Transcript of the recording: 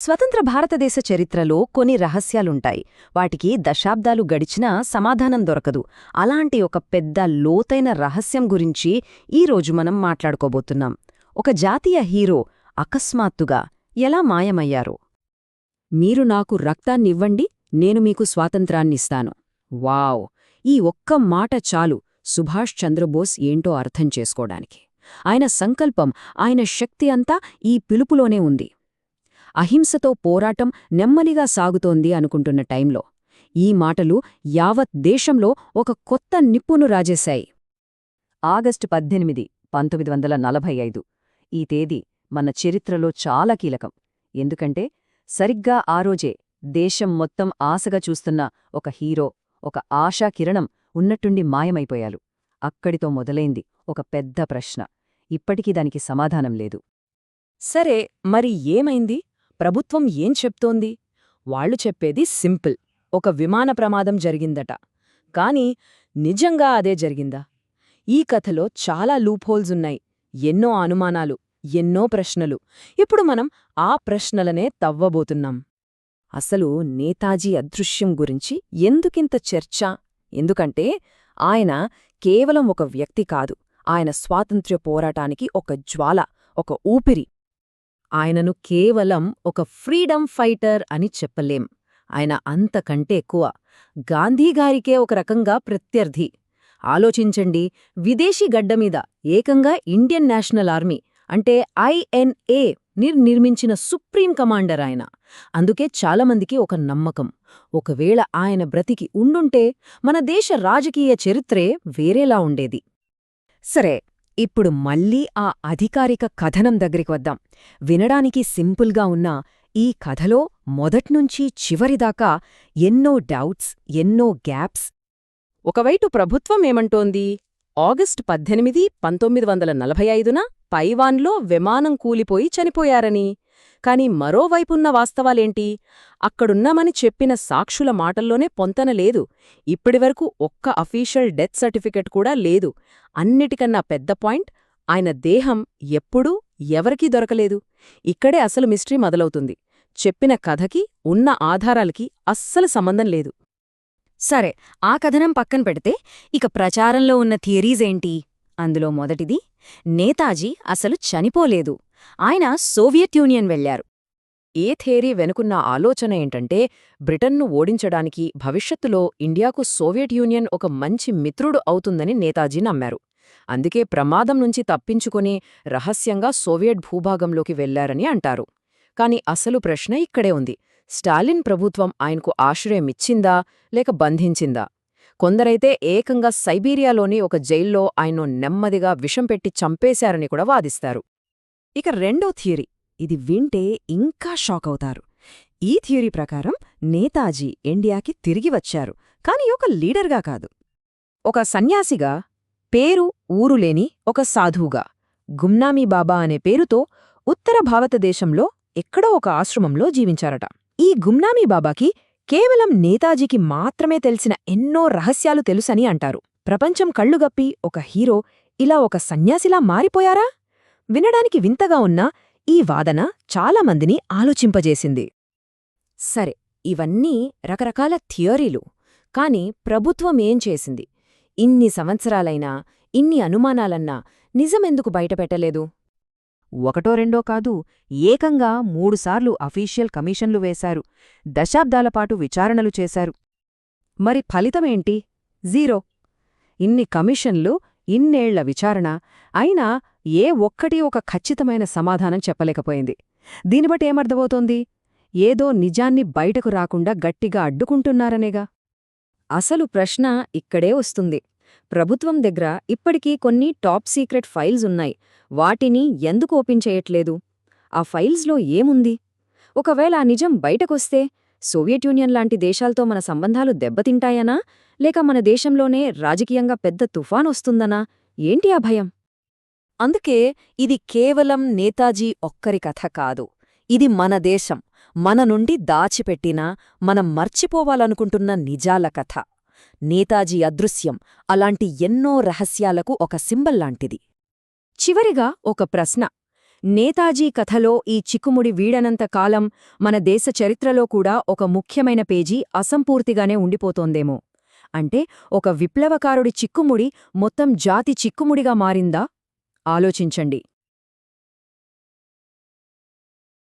స్వతంత్ర భారతదేశ చరిత్రలో కొన్ని రహస్యాలుంటాయి. వాటికి దశాబ్దాలు గడిచినా సమాధానం దొరకదు. అలాంటి ఒక పెద్ద లోతైన రహస్యం గురించి ఈరోజు మనం మాట్లాడుకోబోతున్నాం. ఒక జాతీయ హీరో అకస్మాత్తుగా ఎలా మాయమయ్యారో? మీరు నాకు రక్తాన్నివ్వండి నేను మీకు స్వాతంత్రాన్నిస్తాను. వావ్! ఈ ఒక్క మాట చాలు సుభాష్ చంద్రబోస్ ఏంటో అర్థం చేసుకోడానికి ఆయన సంకల్పం ఆయన శక్తి అంతా ఈ పిలుపులోనే ఉంది. అహింసతో పోరాటం నెమ్మదిగా సాగుతోంది అనుకుంటున్న టైంలో. ఈ మాటలు యావత్ దేశంలో ఒక కొత్త నిప్పును రాజేశాయి. ఆగస్టు పద్దెనిమిది పంతొమ్మిది వందల నలభై ఐదు. ఈ తేదీ మన చరిత్రలో చాలా కీలకం. ఎందుకంటే సరిగ్గా ఆ రోజే దేశం మొత్తం ఆశగా చూస్తున్న ఒక హీరో ఒక ఆశా కిరణం ఉన్నట్టుండి మాయమైపోయారు. అక్కడితో మొదలైంది ఒక పెద్ద ప్రశ్న. ఇప్పటికీ దానికి సమాధానం లేదు. సరే మరి ఏమైంది? ప్రభుత్వం ఏం చెప్తోంది? వాళ్ళు చెప్పేది సింపుల్. ఒక విమాన ప్రమాదం జరిగిందట. కాని నిజంగా అదే జరిగిందా? ఈ కథలో చాలా లూప్హోల్స్ ఉన్నాయి. ఎన్నో అనుమానాలు ఎన్నో ప్రశ్నలు. ఇప్పుడు మనం ఆ ప్రశ్నలనే తవ్వబోతున్నాం. అసలు నేతాజీ అదృశ్యం గురించి ఎందుకింత చర్చ? ఎందుకంటే ఆయన కేవలం ఒక వ్యక్తి కాదు. ఆయన స్వాతంత్ర్య పోరాటానికి ఒక జ్వాల ఒక ఊపిరి. ఆయనను కేవలం ఒక ఫ్రీడమ్ ఫైటర్ అని చెప్పలేం. ఆయన అంతకంటే ఎక్కువ. గాంధీగారికే ఒక రకంగా ప్రత్యర్థి. ఆలోచించండి విదేశీ గడ్డమీద ఏకంగా ఇండియన్ నేషనల్ ఆర్మీ అంటే ఐఎన్ఏ నిర్ నిర్మించిన సుప్రీం కమాండర్ ఆయన. అందుకే చాలామందికి ఒక నమ్మకం. ఒకవేళ ఆయన బ్రతికి ఉండుంటే మన దేశ రాజకీయ చరిత్రే వేరేలా ఉండేది. సరే ఇప్పుడు మళ్ళీ ఆ అధికారిక కథనం దగ్గరికి వద్దాం. వినడానికి సింపుల్గా ఉన్న ఈ కథలో మొదట్నుంచి చివరిదాకా ఎన్నో డౌట్స్ ఎన్నో గ్యాప్స్. ఒకవైపు ప్రభుత్వం ఏమంటోంది? ఆగస్టు పద్దెనిమిది పంతొమ్మిది వందల నలభై ఐదున పైవాన్లో విమానం కూలిపోయి చనిపోయారని. కాని మరోవైపున్న వాస్తవాలేంటి? అక్కడున్నామని చెప్పిన సాక్షుల మాటల్లోనే పొంతన లేదు. ఇప్పటివరకు ఒక్క అఫీషియల్ డెత్ సర్టిఫికెట్ కూడా లేదు. అన్నిటికన్నా పెద్ద పాయింట్ ఆయన దేహం ఎప్పుడూ ఎవరికీ దొరకలేదు. ఇక్కడే అసలు మిస్టరీ మొదలవుతుంది. చెప్పిన కథకి ఉన్న ఆధారాలకి అస్సలు సంబంధం లేదు. సరే ఆ కథనం పక్కన పెడితే ఇక ప్రచారంలో ఉన్న థియరీస్ ఏంటి? అందులో మొదటిది నేతాజీ అసలు చనిపోలేదు. ఆయన సోవియట్ యూనియన్ వెళ్ళారు ఏ థేరీ వెనుకున్న ఆలోచన ఏంటంటే బ్రిటన్ను ఓడించడానికి భవిష్యత్తులో ఇండియాకు సోవియట్ యూనియన్ ఒక మంచి మిత్రుడు అవుతుందని నేతాజీ నమ్మారు. అందుకే ప్రమాదం నుంచి తప్పించుకుని రహస్యంగా సోవియట్ భూభాగంలోకి వెళ్ళారని అంటారు. కాని అసలు ప్రశ్న ఇక్కడే ఉంది. స్టాలిన్ ప్రభుత్వం ఆయనకు ఆశ్రయమిచ్చిందా లేక బంధించిందా? కొందరైతే ఏకంగా సైబీరియాలోని ఒక జైల్లో ఆయన్ను నెమ్మదిగా విషం పెట్టి చంపేశారని కూడా వాదిస్తారు. ఇక రెండో థియరీ. ఇది వింటే ఇంకా షాక్ అవుతారు ఈ థియరీ ప్రకారం నేతాజీ ఇండియాకి తిరిగి వచ్చారు. కాని ఒక లీడర్గా కాదు. ఒక సన్యాసిగా పేరు ఊరులేని ఒక సాధువుగా గుమ్నామీ బాబా అనే పేరుతో ఉత్తర భారతదేశంలో ఎక్కడో ఒక ఆశ్రమంలో జీవించారట. ఈ గుమ్నామీ బాబాకి కేవలం నేతాజీకి మాత్రమే తెలిసిన ఎన్నో రహస్యాలు తెలుసని అంటారు. ప్రపంచం కళ్ళుగప్పి ఒక హీరో ఇలా ఒక సన్యాసిలా మారిపోయారా? వినడానికి వింతగా ఉన్న ఈ వాదన చాలామందిని ఆలోచింపజేసింది. సరే ఇవన్నీ రకరకాల థియరీలు కాని ప్రభుత్వం చేసింది? ఇన్ని సంవత్సరాలైనా ఇన్ని అనుమానాలన్నా నిజమెందుకు బయటపెట్టలేదు? ఒకటో రెండో కాదు ఏకంగా మూడుసార్లు అఫీషియల్ కమిషన్లు వేశారు దశాబ్దాలపాటు విచారణలు చేశారు. మరి ఫలితమేంటి జీరో. ఇన్ని కమిషన్లు ఇన్నేళ్ళ విచారణ అయినా ఏ ఒక్కటి ఒక ఖచ్చితమైన సమాధానం చెప్పలేకపోయింది. దీనిబట్టి ఏమర్థమవుతోంది? ఏదో నిజాన్ని బయటకు రాకుండా గట్టిగా అడ్డుకుంటున్నారనేగా? అసలు ప్రశ్న ఇక్కడే వస్తుంది. ప్రభుత్వం దగ్గర ఇప్పటికీ కొన్ని టాప్ సీక్రెట్ ఫైల్స్ ఉన్నాయి. వాటిని ఎందుకు ఓపెన్ చేయట్లేదు? ఆ ఫైల్స్లో ఏముంది? ఒకవేళ ఆ నిజం బయటకొస్తే సోవియట్ యూనియన్ లాంటి దేశాలతో మన సంబంధాలు దెబ్బతింటాయనా? లేక మన దేశంలోనే రాజకీయంగా పెద్ద తుఫానొస్తుందనా ఏంటి ఆ భయం? అందుకే ఇది కేవలం నేతాజీ ఒక్కరి కథ కాదు. ఇది మన దేశం. మన నుండి దాచిపెట్టిన మనం మర్చిపోవాలనుకుంటున్న నిజాల కథ. నేతాజీ అదృశ్యం అలాంటి ఎన్నో రహస్యాలకు ఒక సింబల్ లాంటిది. చివరిగా ఒక ప్రశ్న. నేతాజీ కథలో ఈ చిక్కుముడి వీడనంత కాలం మన దేశ చరిత్రలో కూడా ఒక ముఖ్యమైన పేజీ అసంపూర్తిగానే ఉండిపోతోందేమో. అంటే ఒక విప్లవకారుడి చిక్కుముడి మొత్తం జాతి చిక్కుముడిగా మారిందా? ఆలోచించండి.